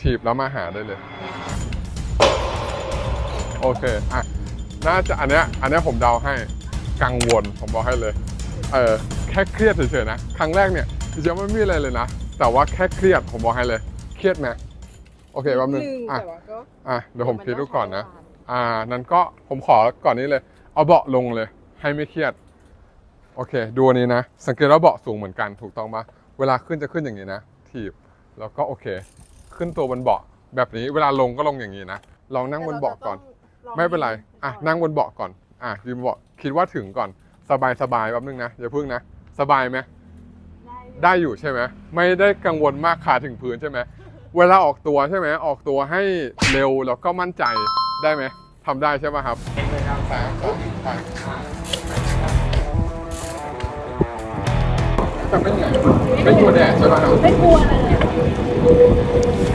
ถีบแล้วมาหาได้เลย โอเค อะ น่าจะอันเนี้ย อันเนี้ยผมเดาให้กังวล ผมบอกให้เลย เออแค่เครียดเฉยๆนะ ครั้งแรกเนี่ยจริงๆไม่มีอะไรเลยนะ แต่ว่าแค่เครียดผมบอกให้เลย เครียดไหมโอเคแป๊บนึง อะ แต่ว่าก็อะ เดี๋ยวผมคิดดูก่อนนะ อ่า นั้นก็ผมขอก่อนนี้เลย เอาเบาะลงเลย ให้ไม่เครียด โอเค ดูอันนี้นะ สังเกตว่าเบาะสูงเหมือนกัน ถูกต้องปะเวลาขึ้นจะขึ้นอย่างนี้นะ ถีบ แล้วก็โอเค ขึ้นตัวบนเบาะแบบนี้เวลาลงก็ลงอย่างนี้นะลองนั่งบนเบาะก่อน ไม่เป็นไรอะนั่งบนเบาะก่อนอะยืนเบาะคิดว่าถึงก่อนสบายสบายๆแป๊บนึงนะอย่าพึ่งนะสบายไหมได้อยู่ใช่ไหมไม่ได้กังวลมากขาถึงพื้นใช่ไหมเวลาออกตัวใช่ไหมออกตัวให้เร็วแล้วก็มั่นใจได้ไหมทำได้ใช่ไหมครับสามสองไปแต่ไม่เหนื่อยไม่กลัวแดดใช่ไหมครับไม่กลัวเลย